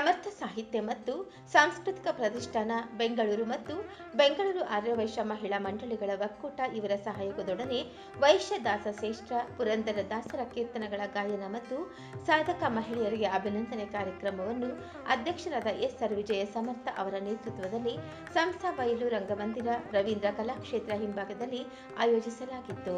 ಸಮರ್ಥ ಸಾಹಿತ್ಯ ಮತ್ತು ಸಾಂಸ್ಕೃತಿಕ ಪ್ರತಿಷ್ಠಾನ ಬೆಂಗಳೂರು ಮತ್ತು ಬೆಂಗಳೂರು ಆರ್ಯವೈಶ್ಯ ಮಹಿಳಾ ಮಂಡಳಿಗಳ ಒಕ್ಕೂಟ ಇವರ ಸಹಯೋಗದೊಡನೆ ವೈಶ್ಯದಾಸ ಶ್ರೇಷ್ಠ ಪುರಂದರ ದಾಸರ ಕೀರ್ತನಗಳ ಗಾಯನ ಮತ್ತು ಸಾಧಕ ಮಹಿಳೆಯರಿಗೆ ಅಭಿನಂದನೆ ಕಾರ್ಯಕ್ರಮವನ್ನು ಅಧ್ಯಕ್ಷರಾದ ಎಸ್ ಆರ್ ವಿಜಯ ಸಮರ್ಥ ಅವರ ನೇತೃತ್ವದಲ್ಲಿ ಸಂಸ್ಥಾ ಬಯಲು ರಂಗಮಂದಿರ ರವೀಂದ್ರ ಕಲಾಕ್ಷೇತ್ರ ಹಿಂಭಾಗದಲ್ಲಿ ಆಯೋಜಿಸಲಾಗಿತ್ತು.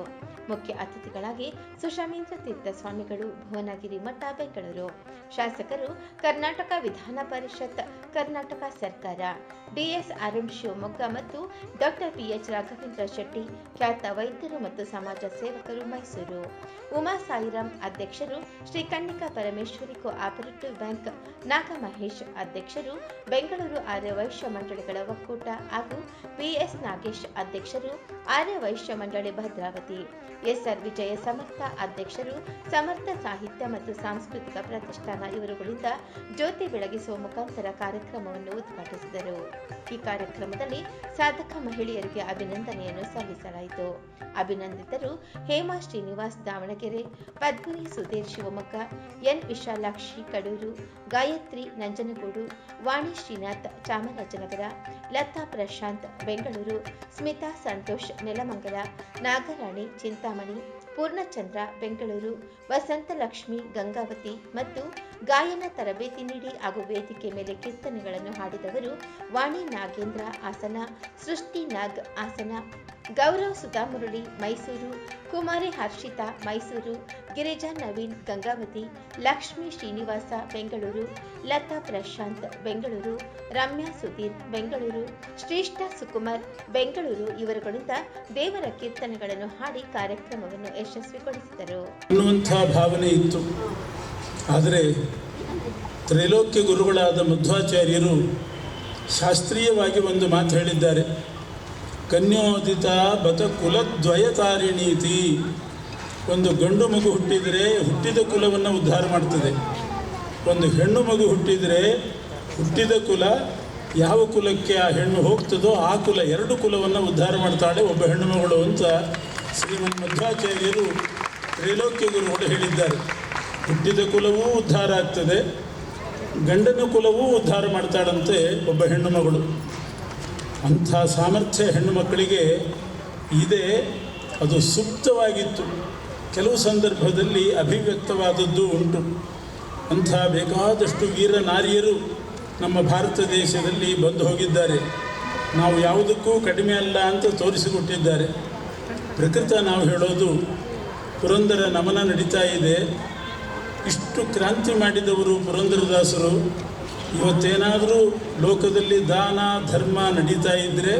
ಮುಖ್ಯ ಅತಿಥಿಗಳಾಗಿ ಸುಶಾಮೀಂದ್ರ ತೀರ್ಥ ಸ್ವಾಮಿಗಳು ಭುವನಗಿರಿ ಮಠ ಬೆಂಗಳೂರು. ಶಾಸಕರು ಕರ್ನಾಟಕ ವಿಧಾನ ಪರಿಷತ್ ಕರ್ನಾಟಕ ಸರ್ಕಾರ. ಡಿಎಸ್ ಅರುಣ್ ಶಿವಮೊಗ್ಗ ಮತ್ತು ಡಾಕ್ಟರ್ ಪಿಎಚ್ ರಾಘವೇಂದ್ರ ಶೆಟ್ಟಿ, ಖ್ಯಾತ ವೈದ್ಯರು ಮತ್ತು ಸಮಾಜ ಸೇವಕರು ಮೈಸೂರು. ಉಮಾ ಸಾಯಿರಾಮ್ ಅಧ್ಯಕ್ಷರು ಶ್ರೀ ಕನ್ನಿಕಾ ಪರಮೇಶ್ವರಿ ಕೋಆಪರೇಟಿವ್ ಬ್ಯಾಂಕ್, ನಾಗಮಹೇಶ್ ಅಧ್ಯಕ್ಷರು ಬೆಂಗಳೂರು ಆರ್ಯ ವೈಶ್ಯ ಮಂಡಳಿಗಳ ಒಕ್ಕೂಟ ಹಾಗೂ ಪಿಎಸ್ ನಾಗೇಶ್ ಅಧ್ಯಕ್ಷರು ಆರ್ಯ ವೈಶ್ಯ ಮಂಡಳಿ ಭದ್ರಾವತಿ. ಎಸ್ಆರ್ ವಿಜಯ ಸಮರ್ಥ ಅಧ್ಯಕ್ಷರು ಸಮರ್ಥ ಸಾಹಿತ್ಯ ಮತ್ತು ಸಾಂಸ್ಕೃತಿಕ ಪ್ರತಿಷ್ಠಾನ ಇವರುಗಳಿಂದ ಜ್ಯೋತಿ ಬೆಳಗಿಸುವ ಮುಖಾಂತರ ಕಾರ್ಯಕ್ರಮವನ್ನು ಉದ್ಘಾಟಿಸಿದರು. ಈ ಕಾರ್ಯಕ್ರಮದಲ್ಲಿ ಸಾಧಕ ಮಹಿಳೆಯರಿಗೆ ಅಭಿನಂದನೆಯನ್ನು ಸಲ್ಲಿಸಲಾಯಿತು. ಅಭಿನಂದಿತರು ಹೇಮಾ ಶ್ರೀನಿವಾಸ್ ದಾವಣಗೆರೆ, ಪದ್ಮಿನಿ ಸುಧೀರ್ ಶಿವಮೊಗ್ಗ, ಎನ್ ವಿಶಾಲಾಕ್ಷಿ ಕಡೂರು, ಗಾಯತ್ರಿ ನಂಜನಗೂಡು, ವಾಣಿ ಶ್ರೀನಾಥ್ ಚಾಮರಾಜನಗರ, ಲತಾ ಪ್ರಶಾಂತ್ ಬೆಂಗಳೂರು, ಸ್ಮಿತಾ ಸಂತೋಷ್ ನೆಲಮಂಗಲ, ನಾಗರಾಣಿ ಚಿಂತಾಮಣಿ ಪೂರ್ಣಚಂದ್ರ, ಬೆಂಗಳೂರು, ವಸಂತಲಕ್ಷ್ಮಿ, ಗಂಗಾವತಿ ಮತ್ತು ಗಾಯನ ತರಬೇತಿ ನೀಡಿ ಹಾಗೂ ವೇದಿಕೆ ಮೇಲೆ ಕೀರ್ತನೆಗಳನ್ನು ಹಾಡಿದವರು ವಾಣಿ ನಾಗೇಂದ್ರ ಆಸನ, ಸೃಷ್ಟಿ ನಾಗ್ ಆಸನ ಗೌರವ್ ಸುಧಾಮುರಳಿ, ಮೈಸೂರು, ಕುಮಾರಿ ಹರ್ಷಿತಾ, ಮೈಸೂರು, ಗಿರಿಜಾ ನವೀನ್, ಗಂಗಾವತಿ, ಲಕ್ಷ್ಮಿ ಶ್ರೀನಿವಾಸ, ಬೆಂಗಳೂರು, ಲತಾ ಪ್ರಶಾಂತ್, ಬೆಂಗಳೂರು, ರಮ್ಯಾ ಸುಧೀರ್, ಬೆಂಗಳೂರು, ಶ್ರೇಷ್ಠ ಸುಕುಮಾರ್, ಬೆಂಗಳೂರು ಇವರುಗಳಿಂದ ದೇವರ ಕೀರ್ತನೆಗಳನ್ನು ಹಾಡಿ ಕಾರ್ಯಕ್ರಮವನ್ನು ಯಶಸ್ವಿಗೊಳಿಸಿದರು. ಭಾವನೆ ಇತ್ತು. ಆದರೆ ತ್ರೈಲೋಕ್ಯ ಗುರುಗಳಾದ ಮಧ್ವಾಚಾರ್ಯರು ಶಾಸ್ತ್ರೀಯವಾಗಿ ಒಂದು ಮಾತು ಹೇಳಿದ್ದಾರೆ. ಕನ್ಯೋದಿತ ಬತ ಕುಲದ್ವಯತಾರಿಣೀತಿ ಒಂದು ಗಂಡು ಮಗು ಹುಟ್ಟಿದರೆ ಹುಟ್ಟಿದ ಕುಲವನ್ನು ಉದ್ಧಾರ ಮಾಡ್ತದೆ. ಒಂದು ಹೆಣ್ಣು ಮಗು ಹುಟ್ಟಿದರೆ ಹುಟ್ಟಿದ ಕುಲ ಯಾವ ಕುಲಕ್ಕೆ ಆ ಹೆಣ್ಣು ಹೋಗ್ತದೋ ಆ ಕುಲ ಎರಡು ಕುಲವನ್ನು ಉದ್ಧಾರ ಮಾಡ್ತಾಳೆ ಒಬ್ಬ ಹೆಣ್ಣು ಮಗಳು ಅಂತ ಶ್ರೀಮನ್ ಮಧ್ವಾಚಾರ್ಯರು ತ್ರೈಲೋಕ್ಯ ಗುರುಗಳು ಹೇಳಿದ್ದಾರೆ. ಹುಟ್ಟಿದ ಕುಲವೂ ಉದ್ಧಾರ ಆಗ್ತದೆ, ಗಂಡನ ಕುಲವೂ ಉದ್ಧಾರ ಮಾಡ್ತಾಳಂತೆ ಒಬ್ಬ ಹೆಣ್ಣು ಮಗಳು. ಅಂಥ ಸಾಮರ್ಥ್ಯ ಹೆಣ್ಣು ಮಕ್ಕಳಿಗೆ ಇದೆ. ಅದು ಸೂಕ್ತವಾಗಿತ್ತು. ಕೆಲವು ಸಂದರ್ಭದಲ್ಲಿ ಅಭಿವ್ಯಕ್ತವಾದದ್ದು ಉಂಟು. ಅಂಥ ಬೇಕಾದಷ್ಟು ವೀರ ನಾರಿಯರು ನಮ್ಮ ಭಾರತ ದೇಶದಲ್ಲಿ ಬಂದು ಹೋಗಿದ್ದಾರೆ. ನಾವು ಯಾವುದಕ್ಕೂ ಕಡಿಮೆ ಅಲ್ಲ ಅಂತ ತೋರಿಸಿಕೊಟ್ಟಿದ್ದಾರೆ. ಪ್ರಕೃತ ನಾವು ಹೇಳೋದು, ಪುರಂದರ ನಮನ ನಡೀತಾ ಇದೆ. ಇಷ್ಟು ಕ್ರಾಂತಿ ಮಾಡಿದವರು ಪುರಂದರದಾಸರು ಇವತ್ತೇನಾದರೂ ಲೋಕದಲ್ಲಿ ದಾನ, ಧರ್ಮ ನಡೀತಾ ಇದ್ದರೆ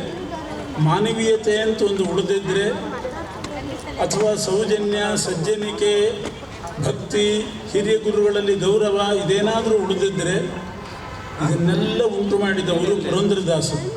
ಮಾನವೀಯತೆ ಅಂತ ಒಂದು ಉಳಿದಿದ್ದರೆ ಅಥವಾ ಸೌಜನ್ಯ, ಸಜ್ಜನಿಕೆ, ಭಕ್ತಿ, ಹಿರಿಯ ಗುರುಗಳಲ್ಲಿ ಗೌರವ ಇದೇನಾದರೂ ಉಳಿದಿದ್ದರೆ ಇದನ್ನೆಲ್ಲ ಉಂಟು ಮಾಡಿದವರು ಪುರಂದರದಾಸರು.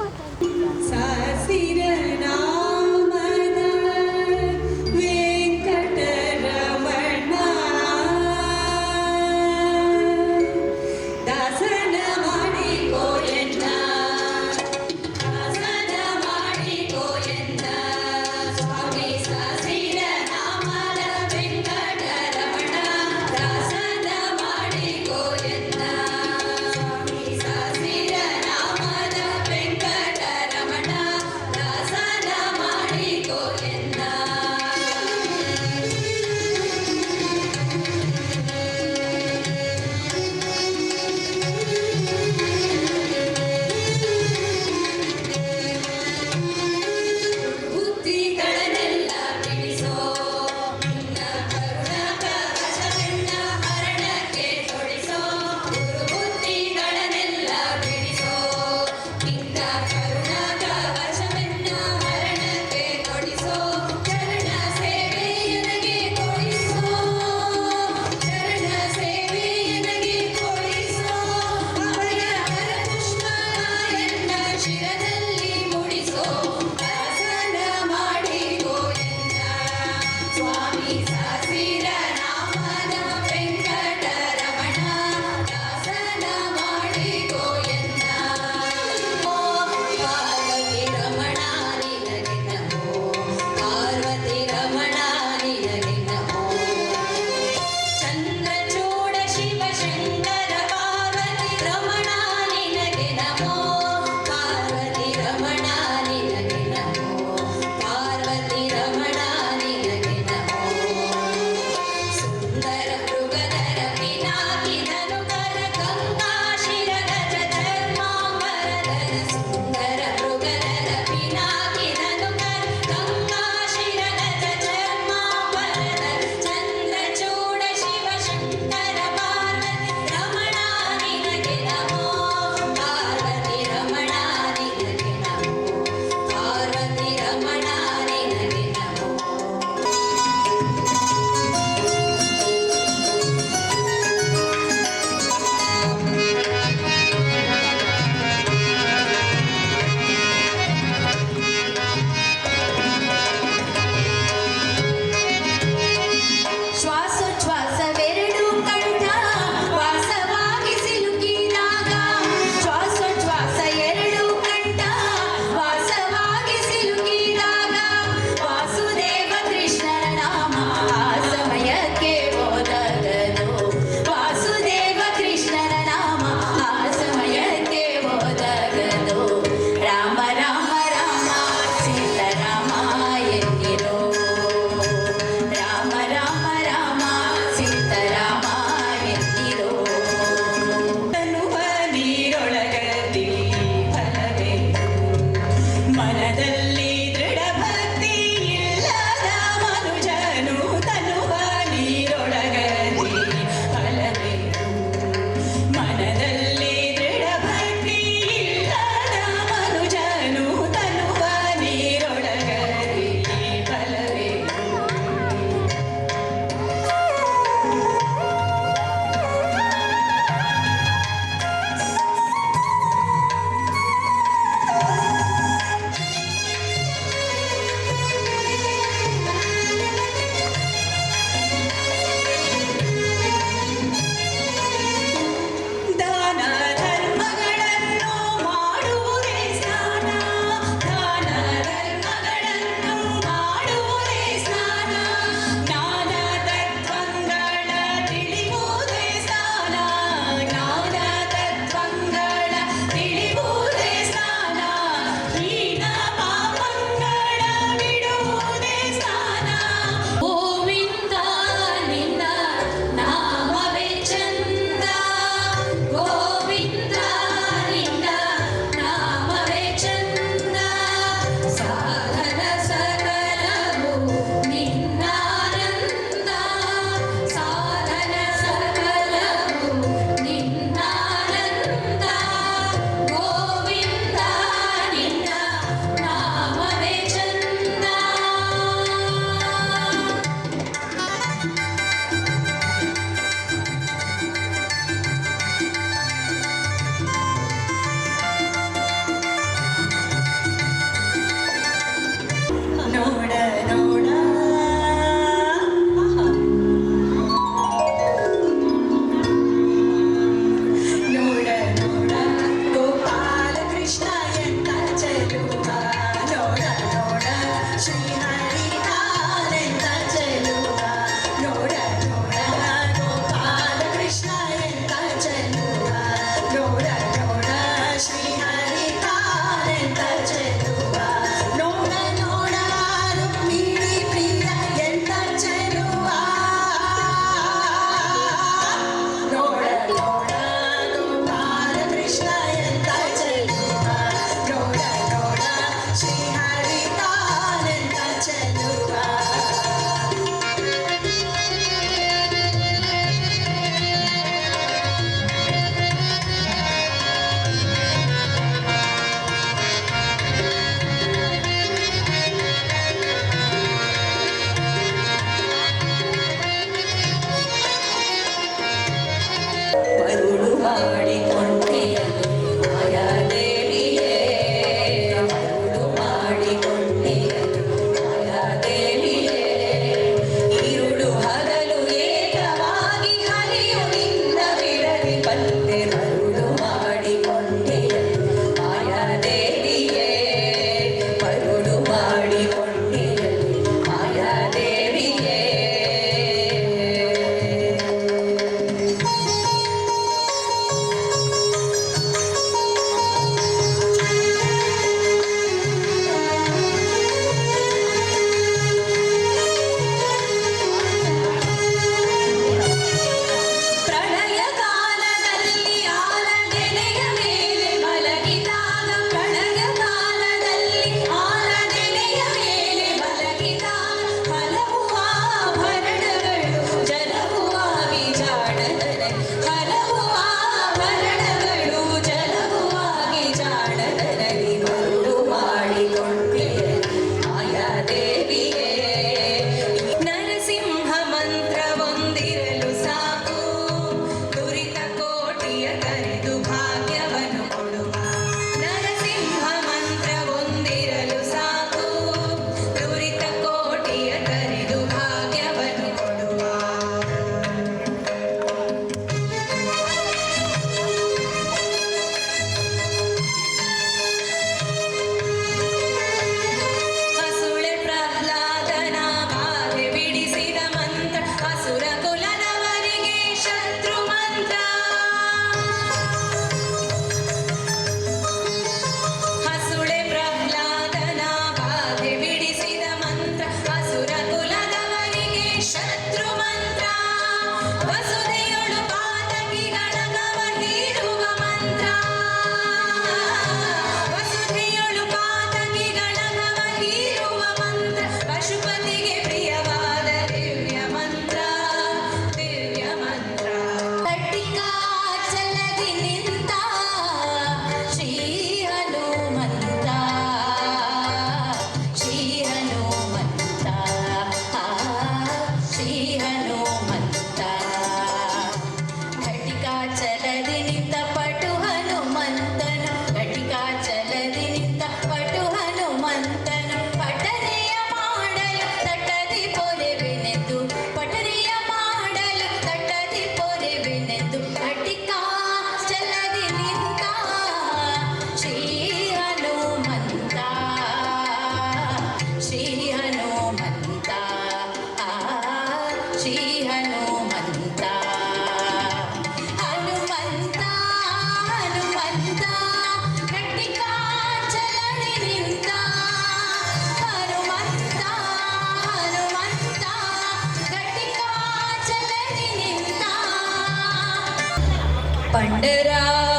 Find it out.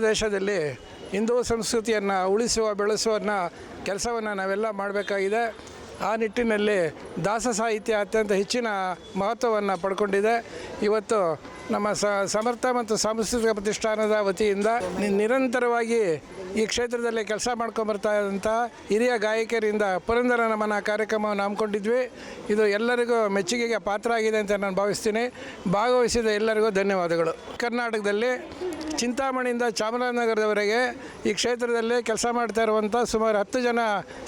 ದೇಶದಲ್ಲಿ ಹಿಂದೂ ಸಂಸ್ಕೃತಿಯನ್ನು ಉಳಿಸುವ, ಬೆಳೆಸುವನ್ನ, ಕೆಲಸವನ್ನು ನಾವೆಲ್ಲ ಮಾಡಬೇಕಾಗಿದೆ. ಆ ನಿಟ್ಟಿನಲ್ಲಿ ದಾಸ ಸಾಹಿತ್ಯ ಅತ್ಯಂತ ಹೆಚ್ಚಿನ ಮಹತ್ವವನ್ನು ಪಡ್ಕೊಂಡಿದೆ. ಇವತ್ತು ನಮ್ಮ ಸಮರ್ಥ ಮತ್ತು ಸಾಂಸ್ಕೃತಿಕ ಪ್ರತಿಷ್ಠಾನದ ವತಿಯಿಂದ ನಿರಂತರವಾಗಿ ಈ ಕ್ಷೇತ್ರದಲ್ಲಿ ಕೆಲಸ ಮಾಡ್ಕೊಂಬರ್ತಾ ಇದ್ದಂಥ ಹಿರಿಯ ಗಾಯಕರಿಂದ ಪುರಂದರ ನಮನ ಕಾರ್ಯಕ್ರಮವನ್ನು ಹಮ್ಮಿಕೊಂಡಿದ್ವಿ. ಇದು ಎಲ್ಲರಿಗೂ ಮೆಚ್ಚುಗೆಗೆ ಪಾತ್ರ ಆಗಿದೆ ಅಂತ ನಾನು ಭಾವಿಸ್ತೀನಿ. ಭಾಗವಹಿಸಿದ ಎಲ್ಲರಿಗೂ ಧನ್ಯವಾದಗಳು. ಕರ್ನಾಟಕದಲ್ಲಿ ಚಿಂತಾಮಣಿಯಿಂದ ಚಾಮರಾಜನಗರದವರೆಗೆ ಈ ಕ್ಷೇತ್ರದಲ್ಲಿ ಕೆಲಸ ಮಾಡ್ತಾ ಇರುವಂಥ ಸುಮಾರು ಹತ್ತು ಜನ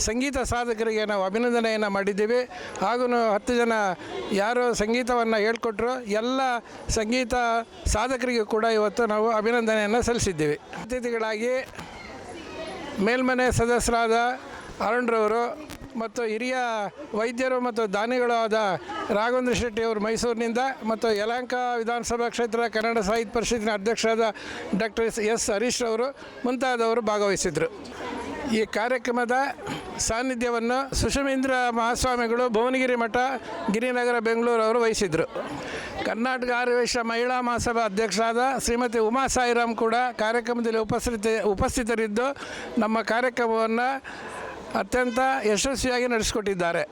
ಸಂಗೀತ ಸಾಧಕರಿಗೆ ನಾವು ಅಭಿನಂದನೆಯನ್ನು ಮಾಡಿದ್ದೀವಿ. ಹಾಗೂ ಹತ್ತು ಜನ ಯಾರು ಸಂಗೀತವನ್ನು ಹೇಳ್ಕೊಟ್ರು, ಎಲ್ಲ ಸಂಗೀತ ಸಾಧಕರಿಗೂ ಕೂಡ ಇವತ್ತು ನಾವು ಅಭಿನಂದನೆಯನ್ನು ಸಲ್ಲಿಸಿದ್ದೀವಿ. ಅತಿಥಿಗಳಾಗಿ ಮೇಲ್ಮನೆ ಸದಸ್ಯರಾದ ಅರುಣ್ರವರು ಮತ್ತು ಹಿರಿಯ ವೈದ್ಯರು ಮತ್ತು ದಾನಿಗಳು ಆದ ರಾಘವೇಂದ್ರ ಶೆಟ್ಟಿ ಅವರು ಮೈಸೂರಿನಿಂದ ಮತ್ತು ಯಲಹಂಕ ವಿಧಾನಸಭಾ ಕ್ಷೇತ್ರ ಕನ್ನಡ ಸಾಹಿತ್ಯ ಪರಿಷತ್ತಿನ ಅಧ್ಯಕ್ಷರಾದ ಡಾಕ್ಟರ್ ಎಸ್ ಹರೀಶ್ ಅವರು ಮುಂತಾದವರು ಭಾಗವಹಿಸಿದರು ಈ ಕಾರ್ಯಕ್ರಮದ ಸಾನ್ನಿಧ್ಯವನ್ನು ಸುಷಮೀಂದ್ರ ಮಹಾಸ್ವಾಮಿಗಳು ಭುವನಗಿರಿ ಮಠ, ಗಿರಿನಗರ, ಬೆಂಗಳೂರು ಅವರು ವಹಿಸಿದರು ಕರ್ನಾಟಕ ಆರ್ಯವೇಶ ಮಹಿಳಾ ಮಹಾಸಭಾ ಅಧ್ಯಕ್ಷರಾದ ಶ್ರೀಮತಿ ಉಮಾ ಸಾಯಿರಾಮ್ ಕೂಡ ಕಾರ್ಯಕ್ರಮದಲ್ಲಿ ಉಪಸ್ಥಿತ, ಉಪಸ್ಥಿತರಿದ್ದು ನಮ್ಮ ಕಾರ್ಯಕ್ರಮವನ್ನು ಅತ್ಯಂತ ಯಶಸ್ವಿಯಾಗಿ ನಡೆಸಿಕೊಟ್ಟಿದ್ದಾರೆ.